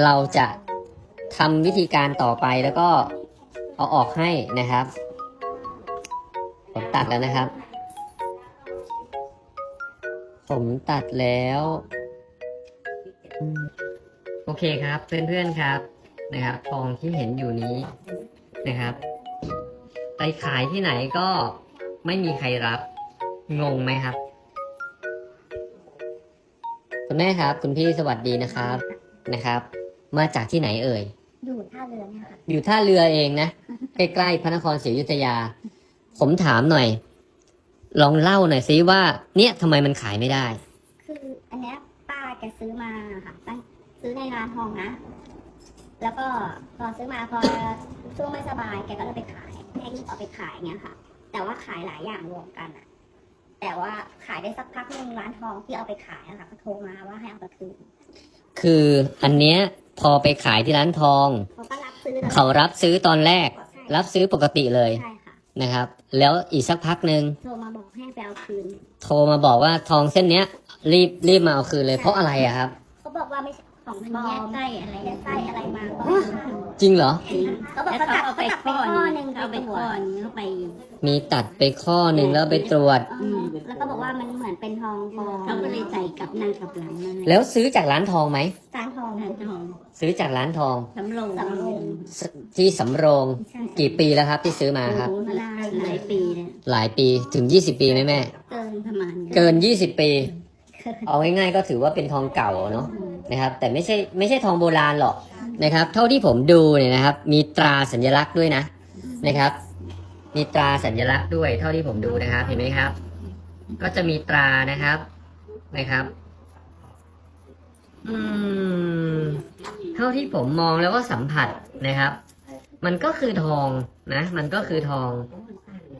เราจะทำวิธีการต่อไปแล้วก็เอาออกให้นะครับ ผมตัดแล้วนะครับ ผมตัดแล้ว โอเคครับ เพื่อนๆครับนะครับทองที่เห็นอยู่นี้นะครับไปขายที่ไหนก็ไม่มีใครรับ งงไหมครับ คุณแม่ครับ คุณพี่สวัสดีนะครับนะครับ มาจากที่ไหนเอ่ย อยู่ท่าเรือเนี่ยค่ะอยู่ท่าเรือเองนะ ใกล้ๆพระนครศรีอยุธยา ผมถามหน่อย ลองเล่าหน่อยซิว่า เนี่ยทำไมมันขายไม่ได้ คืออันเนี้ยป้าแกซื้อมาค่ะตั้งซื้อในร้านทองนะ แล้วก็พอซื้อมาพอช่วงไม่สบายแกก็เลยไปขายให้รีบเอาไปขายเงี้ยค่ะ แต่ว่าขายหลายอย่างรวมกันอะแต่ว่าขายได้สักพักหนึงร้านทองที่เอาไปขายอะค่ะก็โทรมาว่าให้เอาไปคืน คืออันเนี้ย พอไปขายที่ร้านทอง เขาก็รับซื้อเขารับซื้อตอนแรกใช่รับซื้อปกติเลยใช่ค่ะนะครับ แล้วอีกสักพักหนึ่งโทรมาบอกให้ไปเอาคืน โทรมาบอกว่าทองเส้นเนี้ย รีบรีบมาเอาคืนเลยเพราะอะไรอะครับ เขาบอกว่าไม่ใช่ ของปลอมไส้อะไรแยกไส้อะไรมาก็จริงเหรอ เขาบอกแล้วเขาเขาตัดเอาไปเขาตัดไปข้อข้อหหนึนึ่งงเอาไปตรวข้อจหนึงเข้าไป มีตัดไปข้อหนึ่งแล้วไปตรวจอืมแล้วก็บอกว่ามันเหมือนเป็นทองปลอมเขาก็เลยใส่กับนางกับหลังมาแล้วซื้อจากร้านทองไหมร้านทองนางทอง ซื้อจากร้านทองสำโรงสำโรงสที่สำโรงใช่กี่ปีแล้วครับ ที่ซื้อมาครับโอ้โหหลายหลายปีเลยหลายปีถึง20ปีไหมแม่ เกินประมาณเกิน20ปี เอาง่ายๆก็ถือว่าเป็นทองเก่าเนาะนะครับ แต่ไม่ใช่ไม่ใช่ทองโบราณหรอกนะครับ เท่าที่ผมดูเนี่ยนะครับ มีตราสัญลักษณ์ด้วยนะนะครับ มีตราสัญลักษณ์ด้วย เท่าที่ผมดูนะครับ เห็นไหมครับ ก็จะมีตรานะครับนะครับ อืม เท่าที่ผมมองแล้วก็สัมผัสนะครับ มันก็คือทองนะ มันก็คือทอง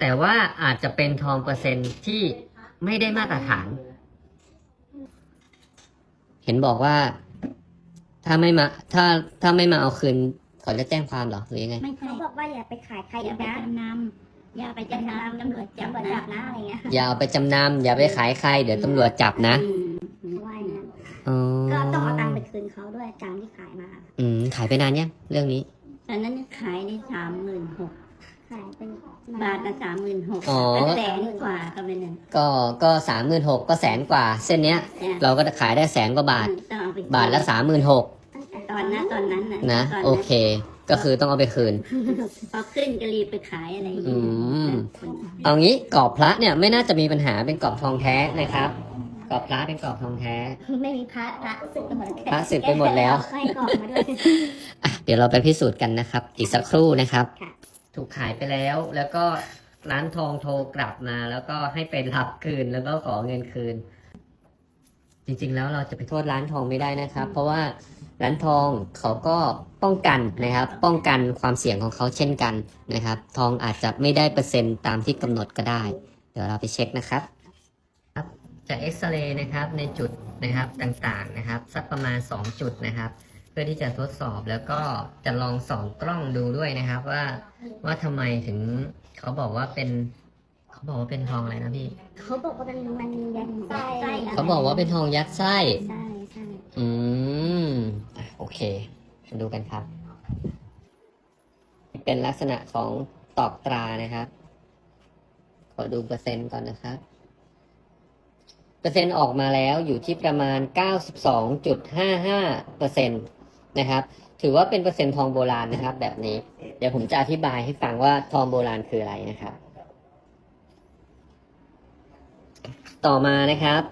แต่ว่าอาจจะเป็นทองเปอร์เซ็นต์ที่ไม่ได้มาตรฐาน เห็นบอกว่า ถ้าไม่มา ถ้าถ้าไม่มาเอาคืนเขาจะแจ้งความเหรอหรือยังไง ไม่ใช่เขาบอกว่าอย่าไปขายใครอย่าอีกไปนะจำนำอย่าไปจำนำตำรวจจับตำรวจจับนะอะไรเงี้ยอย่าเอาไปจำนำอย่าไปขายใคร เดี๋ยวตำรวจจับนะอืมว่าอย่างนั้นอ๋อก็ต้องเอาตังค์ไปคืนเขาด้วยตังค์ที่ขายมาอืมขายไปนานยังเรื่องนี้ ตอนนั้นขายได้สามหมื่นหก ขายเป็นบาทละสามหมื่นหกอ๋อ แสนกว่าก็เป็นหนึ่ง ก็ก็สามหมื่นหกก็แสนกว่า เส้นเนี้ยเราก็ขายได้แสนกว่าบาท ต้องเอาไปบาทละสามหมื่นหกตอนนั้นตอนนั้นน่นะตนโอเค ก็คือต้องเอาไปคืน พอขึ้นก็รีบไปขายอะไรอย่างอืเงี้ยมเอางี้กรอบพระเนี่ยไม่น่าจะมีปัญหาเป็นกรอบทองแท้นะครับ กรอบพระเป็นกรอบทองแท้ ไม่มีพระพระสึกไปหมดพระสึกไปหมดแล้วให้กรอกมาด้วย อะเดี๋ยวเราไปพิสูจน์กันนะครับ อีกสักครู่นะครับ ค่ะ ถูกขายไปแล้ว แล้วก็ร้านทองโทรกลับมา แล้วก็ให้ไปรับคืนแล้วก็ขอเงินคืน จริงๆแล้วเราจะไปโทษร้านทองไม่ได้นะครับ เพราะว่าร้านทองเขาก็ป้องกันนะครับ ป้องกันความเสี่ยงของเขาเช่นกันนะครับ ทองอาจจะไม่ได้เปอร์เซ็นต์ตามที่กำหนดก็ได้ เดี๋ยวเราไปเช็คนะครับครับจะเอ็กซเรย์นะครับในจุดนะครับต่างๆนะครับ สักประมาณ 2 จุดนะครับ เพื่อที่จะทดสอบแล้วก็จะลองส่องกล้องดูด้วยนะครับ ว่าว่าทำไมถึงเขาบอกว่าเป็น เขาบอกว่าเป็นทองอะไรนะพี่ เขาบอกว่ามันมันมียันไส้ไส้ะไรเขาบอกว่าเป็นทองยัดไส้ ใช่ใช่อืมอะโอเคมาดูกันครับ เป็นลักษณะของตอกตรานะครับ ขอดูเปอร์เซ็นต์ก่อนนะครับ เปอร์เซ็นต์ออกมาแล้วอยู่ที่ประมาณ 92.55เปอร์เซ็นต์ นะครับ ถือว่าเป็นเปอร์เซ็นต์ทองโบราณนะครับ แบบนี้ เดี๋ยวผมจะอธิบายให้ฟังว่าทองโบราณคืออะไรนะครับ ต่อมานะครับ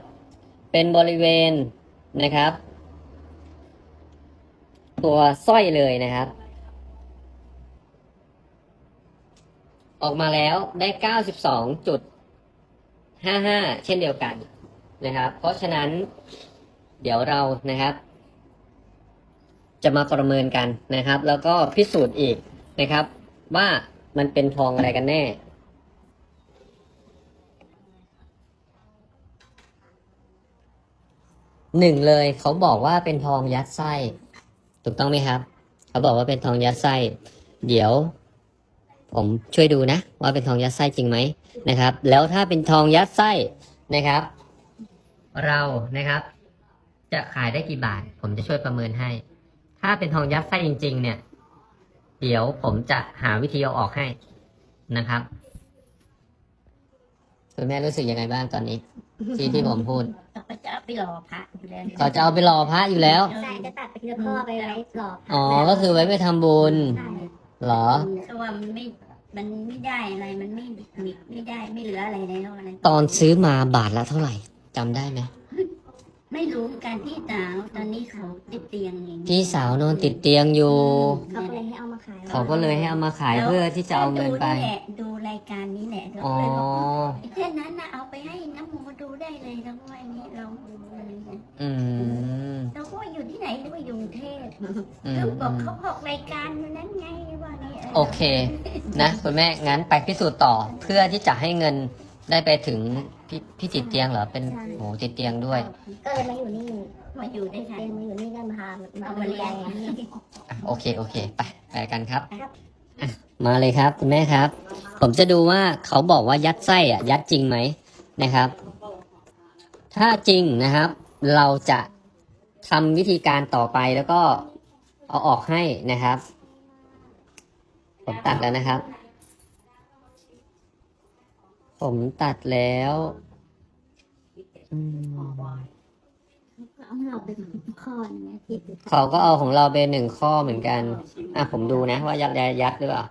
เป็นบริเวณนะครับ ตัวสร้อยเลยนะครับ ออกมาแล้วได้92.55เช่นเดียวกันนะครับ เพราะฉะนั้นเดี๋ยวเรานะครับ จะมาประเมินกันนะครับ แล้วก็พิสูจน์อีกนะครับ ว่ามันเป็นทองอะไรกันแน่หนึ่งเลยเขาบอกว่าเป็นทองยัดไส้ ถูกต้องไหมครับ เขาบอกว่าเป็นทองยัดไส้ เดี๋ยว ผมช่วยดูนะ ว่าเป็นทองยัดไส้จริงไหมนะครับ แล้วถ้าเป็นทองยัดไส้นะครับ เรานะครับ จะขายได้กี่บาท ผมจะช่วยประเมินให้ ถ้าเป็นทองยัดไส้จริง ๆ เนี่ย เดี๋ยวผมจะหาวิธีเอาออกให้นะครับคุณแม่รู้สึกยังไงบ้างตอนนี้ ที่ที่ผมพูดเราก็จะเอาไปรอพระอยู่แล้วเขาจะเอาไปรอพระอยู่แล้ว ใช่จะตัดไปทีละข้อไปไว้หลอกอ๋อ ก็คือไว้ไปทำบุญใช่เหรอเพราะว่ามันไม่มันไม่ได้อะไรมันไม่มีไม่ได้ไม่เหลืออะไรในโลกนั้นตอนซื้อมาบาทละเท่าไหร่จำได้ไหม ไม่รู้การที่สาวตอนนี้เขาติดเตียงเองพี่สาวนอนติดเตียงอยู่ เขาก็เลยให้เอามาขายเขาก็เลยให้เอามาขายเพื่อที่จะเอาเงินไป ดูแหละดูรายการนี้แหละเราอ๋อเลยบอกว่าไอ้แค่นั้นนะเอาไปให้น้ำโมดูได้เลยแล้วว่าอันนี้เราดูอะไรเงี้ยอืมเราก็ว่าอยู่ที่ไหนหรือว่าอยู่กรุงเทพอืมเขาบอกอืมเขาบอกรายการนั้นไงว่านี่โอเค นะคุณแม่งั้นไปพิสูจน์ต่อเพื่อที่จะให้เงิน ได้ไปถึงพี่พี่ติดเตียงเหรอเป็นโหติดเตียงด้วย ก็เลยมาอยู่นี่มาอยู่ได้ค่ะเรียนมาอยู่นี่ก็มามาเอาเอามามาเรีเรียยนนอย่างนี้อะโอเค โอเค ไปไปกันครับ อะมาเลยครับ คุณแม่ครับ ผมจะดูว่าเขาบอกว่ายัดไส้อะยัดจริงไหมนะครับ ถ้าจริงนะครับ เราจะทำวิธีการต่อไปแล้วก็เอาออกให้นะครับ ผมตัดแล้วนะครับ ผมตัดแล้วอืมเอาให้เราไปข้อนึงนะที่เขาก็เอาของเราเป็นหนึ่งข้อเหมือนกัน อะผมดูนะ ว่ายัดยัดหรือเปล่า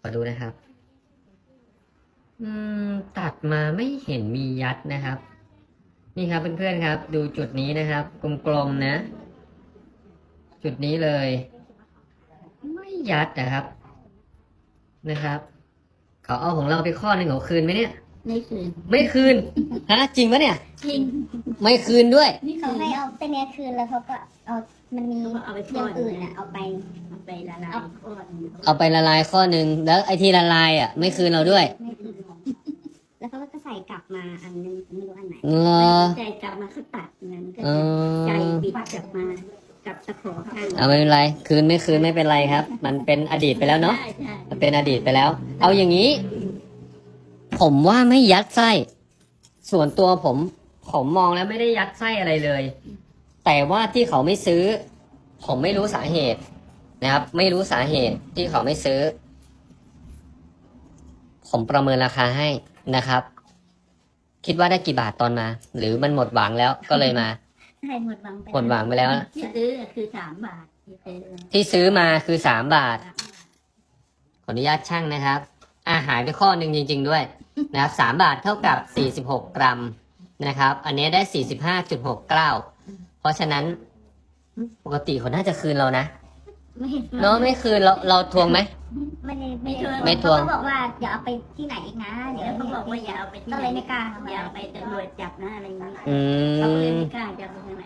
ขอดูนะครับ อืม ตัดมาไม่เห็นมียัดนะครับ นี่ครับเพื่อนๆครับ ดูจุดนี้นะครับ กลมๆนะ จุดนี้เลย ไม่ยัดนะครับนะครับ เขาเอาของเราไปข้อหนึ่งเขาคืนไหมเนี่ยนี่คือไม่คืน ฮะ จริงปะเนี่ย จริงไม่คืนด้วย นี่เขาคือให้เอาเส้นเนี้ยคืนแล้วเขาก็เอามันมีเอาไปอทอย่างดอื่นอะเอาไป เอาไปละลายก้อนเอาไปละลายข้อหนึ่งแล้วไอ้ที่ละลายอะ ไม่คืนเราด้วยไม่คืนแล้วเขาก็ใส่กลับมาอันนึงไม่รู้อันไหนเหรอใจกลับมาเขาตัดเงินก็เอจะใจอบิดกลับมากับตะขอข้างเอาไม่เป็นไร คืนไม่คืนไม่เป็นไรครับ มันเป็นอดีตไปแล้วเนาะ ใช่ใช่มัน เป็นอดีตไปแล้ว เอาอย่างนี้ ผมว่าไม่ยัดไส้ ส่วนตัวผม ผมมองแล้วไม่ได้ยัดไส้อะไรเลย แต่ว่าที่เขาไม่ซื้อ ผมไม่รู้สาเหตุนะครับ ไม่รู้สาเหตุที่เขาไม่ซื้อ ผมประเมินราคาให้นะครับ คิดว่าได้กี่บาทตอนมา หรือมันหมดหวังแล้วก็เลยมาใช่หมดหวังไปหมดหวังไปแล้ว ที่ซื้อคือสามบาทที่ซื้อที่ซื้อมาคือสามบาท ขออนุญาตช่างนะครับ อาหารไปข้อหนึ่งจริง ๆ ด้วยนะครับสามบาทเท่ากับสี่สิบหกกรัมนะครับ อันนี้ได้สี่สิบห้าจุดหกเก้าเพราะฉะนั้นปกติเขาน่าจะคืนเรานะไม่เนาะไม่คืนเราเราทวงไหม ไม่ได้ไม่ไม่ทวง เขาบอกว่าอย่าเอาไปที่ไหนอีกนะ เดี๋ยวแล้วเขาบอกว่าอย่าเอาไปที่ก็ไหเลนยไม่กล้าอย่าเอาไปตำรวจจับนะอะไรอย่างนี้อืเขาก็เลยม ไม่กล้าจะเอาไปทางไหน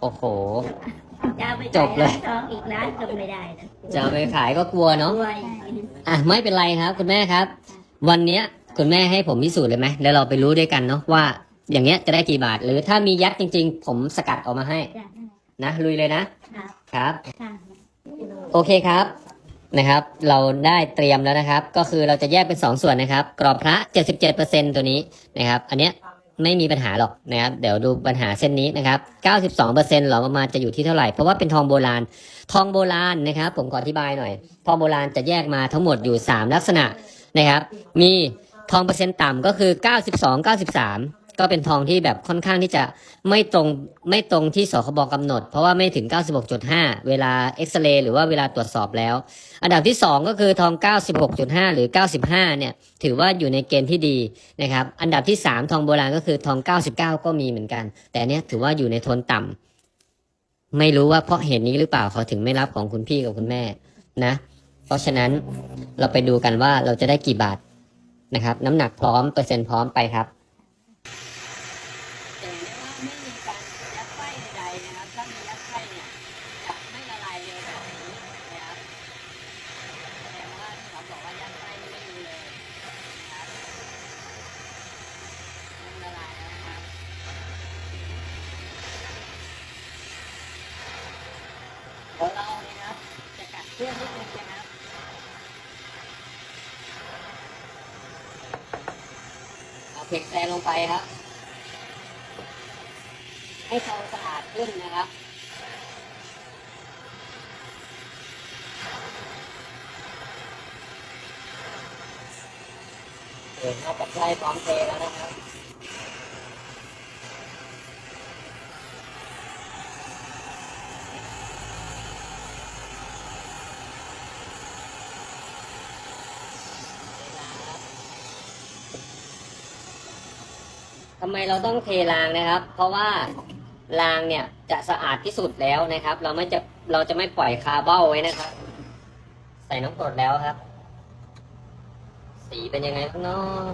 โอ้โห จะเอาไปจบเลยขายร้านทองอีกร้านก็ไม่ได้นะจะเอาไปขายก็กลัวเนาะ ด้วยอะไม่เป็นไรครับ คุณแม่ครับ วันเนี้ยคุณแม่ให้ผมพิสูจน์เลยไหมแล้วเราไปรู้ด้วยกันเนาะว่า อย่างเงี้ยจะได้กี่บาท หรือถ้ามียัดจริง ๆ ผมสกัดออกมาให้จ้ะนะลุยเลยนะครับครับ ค่ะโอเคครับนะครับ เราได้เตรียมแล้วนะครับ ก็คือเราจะแยกเป็น 2 ส่วนนะครับ กรอบพระ 77%ตัวนี้นะครับ อันเนี้ย ไม่มีปัญหาหรอกนะครับ เดี๋ยวดูปัญหาเส้นนี้นะครับ 92%หรอประมาณจะอยู่ที่เท่าไหร่ เพราะว่าเป็นทองโบราณ ทองโบราณนะครับ ผมขออธิบายหน่อย ทองโบราณจะแยกมาทั้งหมดอยู่ 3 ลักษณะนะครับ มีทองเปอร์เซ็นต์ต่ำก็คือ 92 93 ก็เป็นทองที่แบบค่อนข้างที่จะไม่ตรงไม่ตรงที่สคบกำหนด เพราะว่าไม่ถึง 96.5 เวลาเอ็กซเรย์หรือว่าเวลาตรวจสอบแล้ว อันดับที่ 2 ก็คือทอง 96.5 หรือ 95 เนี่ย ถือว่าอยู่ในเกณฑ์ที่ดีนะครับ อันดับที่ 3 ทองโบราณก็คือทอง 99 ก็มีเหมือนกัน แต่เนี้ยถือว่าอยู่ในโทนต่ำไม่รู้ว่าเพราะเหตุนี้หรือเปล่าเขาถึงไม่รับของคุณพี่กับคุณแม่นะ เพราะฉะนั้นเราไปดูกันว่าเราจะได้กี่บาทนะครับ น้ำหนักพร้อมเปอร์เซ็นต์พร้อมไปครับ เอมนิดนึงนะคเอาเผ็แซงลงไปครับ ให้เขาสะอาดขึ้นนะครับเห็นข้าปัดไส้พร้อมเทแล้วนะครับ ไมเราต้องเทรางนะครับ เพราะว่ารางเนี่ยจะสะอาดที่สุดแล้วนะครับ เราไม่จะเราจะไม่ปล่อยคาร์เบ้าไว้นะครับ ใส่น้ำกรดแล้วครับ สีเป็นยังไงข้างนอก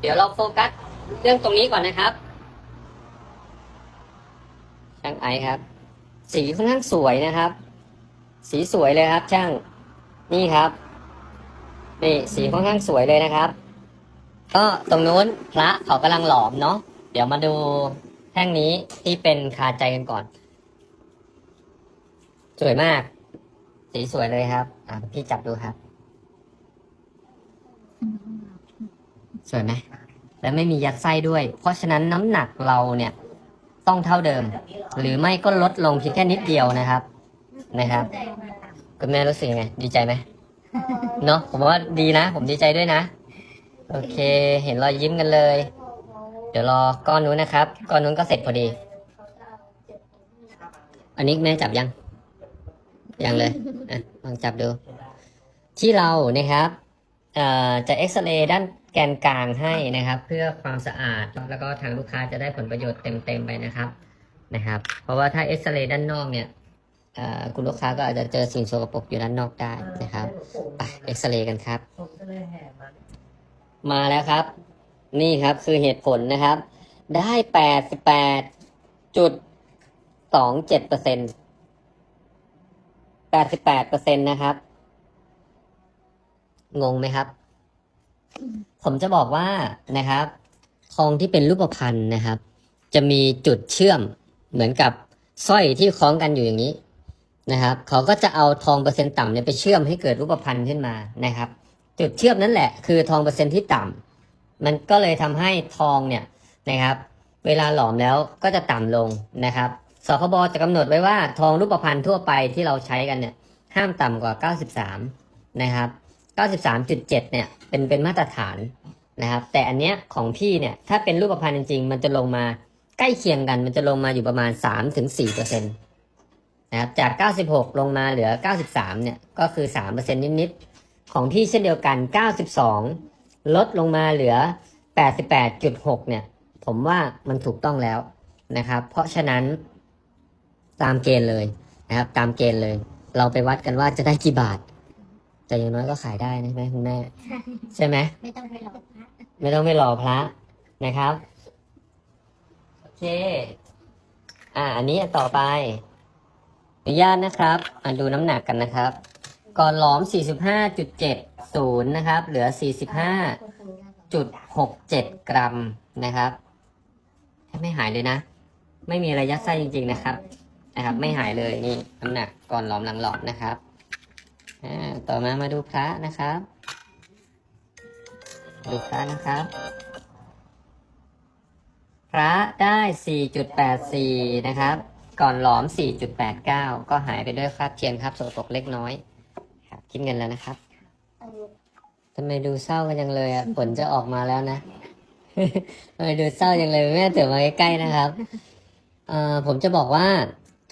เดี๋ยวเราโฟกัสเรื่องตรงนี้ก่อนนะครับช่างไอครับ สีค่อนข้างสวยนะครับ สีสวยเลยครับ ช่างนี่ครับนี่สีค่อนข้างสวยเลยนะครับ ก็ตรงนู้นพระเขากำลังหลอมเนาะเดี๋ยวมาดูแท่งนี้ที่เป็นคาใจกันก่อน สวยมาก สีสวยเลยครับ อะพี่จับดูครับ สวยไหมและไม่มียัดไส้ด้วย เพราะฉะนั้นน้ำหนักเราเนี่ย ต้องเท่าเดิม หรือไม่ก็ลดลงเพียงแค่นิดเดียวนะครับนะครับคุณแม่รู้สึกยังไงดีใจไหมเนาะผมว่าดีนะ ผมดีใจด้วยนะ โอเค เห็นรอยยิ้มกันเลย เดี๋ยวรอก้อนนู้นนะครับ ก้อนนู้นก็เสร็จพอดี อันนี้แม่จับยัง ยังเลยอะลองจับดู ที่เรานะครับเอ่อจะเอ็กซเรย์ด้านแกนกลางให้นะครับ เพื่อความสะอาดแล้วก็ทางลูกค้าจะได้ผลประโยชน์เต็มๆไปนะครับนะครับ เพราะว่าถ้าเอ็กซเรย์ด้านนอกเนี่ยเอ่อคุณลูกค้าก็อาจจะเจอสิ่งโสกปรกอยู่ด้านนอกได้นะครับไปเอ็กซเรย์กันครับ มาแล้วครับ นี่ครับคือเหตุผลนะครับ ได้แปดสิบแปดจุดสองเจ็ดเปอร์เซ็นแปดสิบแปดเปอร์เซ็นตนะครับ งงไหมครับ ผมจะบอกว่านะครับ ทองที่เป็นรูปพรรณนะครับ จะมีจุดเชื่อมเหมือนกับสร้อยที่คล้องกันอยู่อย่างนี้นะครับ เขาก็จะเอาทองเปอร์เซ็นต์ต่ำเนี่ยไปเชื่อมให้เกิดรูปพรรณขึ้นมานะครับ จุดเชื่อมนั่นแหละ คือทองเปอร์เซ็นต์ที่ต่ำมันก็เลยทำให้ทองเนี่ยนะครับ เวลาหลอมแล้วก็จะต่ำลงนะครับสคบจะกำหนดไว้ว่าทองรูปพรรณทั่วไปที่เราใช้กันเนี่ยห้ามต่ำกว่า 93 นะครับ 93.7 เนี่ยเป็นเป็นมาตรฐานนะครับ แต่อันเนี้ยของพี่เนี่ยถ้าเป็นรูปพรรณจริงๆ มันจะลงมาใกล้เคียงกัน มันจะลงมาอยู่ประมาณ 3-4%นะครับจาก 96 ลงมาเหลือ 93 เนี่ยก็คือ 3%นิดๆ ของพี่เช่นเดียวกัน 92 ลดลงมาเหลือ 88.6 เนี่ย ผมว่ามันถูกต้องแล้วนะครับ เพราะฉะนั้นตามเกณฑ์เลยนะครับ ตามเกณฑ์เลย เราไปวัดกันว่าจะได้กี่บาท แต่อย่างน้อยก็ขายได้นะใช่ไหมคุณแม่ ใช่ไหมไม่ต้องไปหลอกพระไม่ต้องไปรอพระนะครับโอเค อ่า อันนี้ต่อไปอนุญาตนะครับมาดูน้ำหนักกันนะครับ ก่อนหลอม 45.70 นะครับ เหลือ 45.67 กรัมนะครับ ไม่หายเลยนะ ไม่มีอะยัดไส้จริง ๆ นะครับ นะครับ ไม่หายเลยนี่น้ำหนักก่อนหลอมหลังหลอมนะครับ ต่อมามาดูพระนะครับ ดูพระนะครับ พระได้ 4.84 นะครับก่อนหลอม 4.89 ก็หายไปด้วยคราบเทียนครับสกปรกเล็กน้อย ครับคิดเงินแล้วนะครับทำไมดูเศร้ากันจังเลยอะผลจะออกมาแล้วนะทำไมดูเศร้าจังเลยแม่เถือมาใกล้ๆนะครับเอ่อผมจะบอกว่า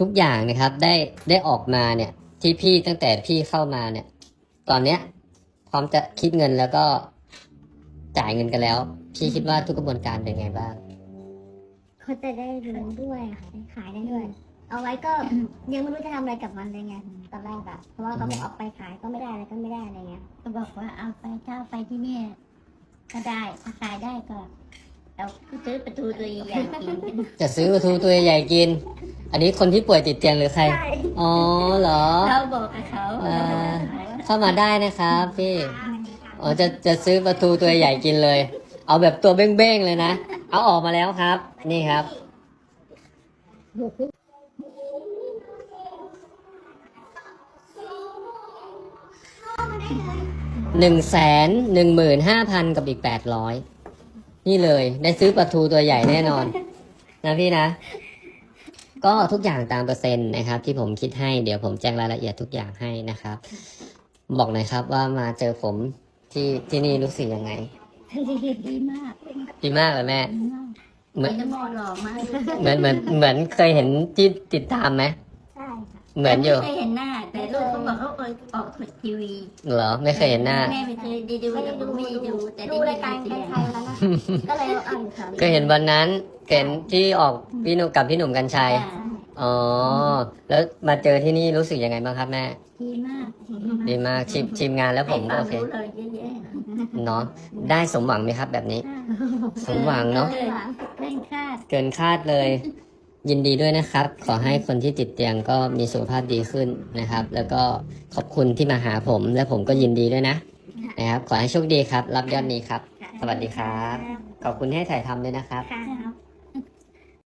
ทุกอย่างนะครับได้ได้ออกมาเนี่ย ที่พี่ตั้งแต่พี่เข้ามาเนี่ย ตอนเนี้ย พร้อมจะคิดเงินแล้วก็จ่ายเงินกันแล้ว พี่คิดว่าทุกกระบวนการเป็นไงบ้าง เขาจะได้รู้ด้วยค่ะได้ขายได้ด้วย เอาไว้ก็ ยังไม่รู้จะทำอะไรกับมันเลยไงตอนแรกอะเพราะว่าเขาบอกเอาไปขายก็ไม่ได้อะไรก็ไม่ได้อะไรเงี้ยก็บอกว่าเอาไปถ้าเอาไปที่เนี่ย ก็ได้ถ้าขายได้ก็เราซื้อประตูตัวใหญ่ๆกินกันจะซื้อปลาทูตัวใหญ่ๆกิน อันนี้คนที่ป่วยติดเตียงหรือใครอ๋อเหรอ เราบอกกับเขาอ่าเข้ามาได้นะครับพี่ อ๋อจะจะซื้อปลาทูตัวใหญ่กินเลย เอาแบบตัวเบ้งๆเลยนะ เอาออกมาแล้วครับ นี่ครับ หนึ่งแสนหนึ่งหมื่นห้าพันกับอีกแปดร้อยนี่เลยได้ซื้อปลาทูตัวใหญ่แน่นอน นะพี่นะ ก็ทุกอย่างตามเปอร์เซ็นต์นะครับ ที่ผมคิดให้เดี๋ยวผมแจ้งรายละเอียดทุกอย่างให้นะครับ บอกหน่อยครับว่ามาเจอผมที่ที่นี่รู้สึกยังไง ดีมากดีมากเลยแม่ดีมากเหมือนไอ้น้ำมอหล่อมาก เหมือนเหมือนเหมือนเคยเห็นที่ติดตามไหมใช่ค่ะ เหมือนอยู่ ไม่เคยเห็นหน้า แต่ลูกเขาบอกเขาเคยออกทีวีเหรอ ไม่เคยเห็นหน้า แม่ไม่เคยได้ดูไม่ได้แต่ดูไม่ได้ดู แต่ดูได้รายการเสียงไทยๆแล้วนะก็เลยอ่านค่ะก็เห็นวันนั้นเห็นที่ออกพี่หนุ่มกับพี่หนุ่มกัญชัย อ่าอ๋อ แล้วมาเจอที่นี่รู้สึกยังไงบ้างครับแม่ ดีมากดีมากชิมชิมงานแล้วผมก็ให้โอเคความรู้เลยเยอะเนาะ ได้สมหวังไหมครับแบบนี้ๆสมหวังเนาะ เกินคาด เกินคาดเลย ยินดีด้วยนะครับ ขอให้คนที่ติดเตียงก็มีสุขภาพดีขึ้นนะครับ แล้วก็ขอบคุณที่มาหาผม และผมก็ยินดีด้วยนะ นะครับ ขอให้โชคดีครับ รับยอดนี้ครับ สวัสดีครับ ขอบคุณที่ให้ถ่ายทำด้วยนะครับค่ะ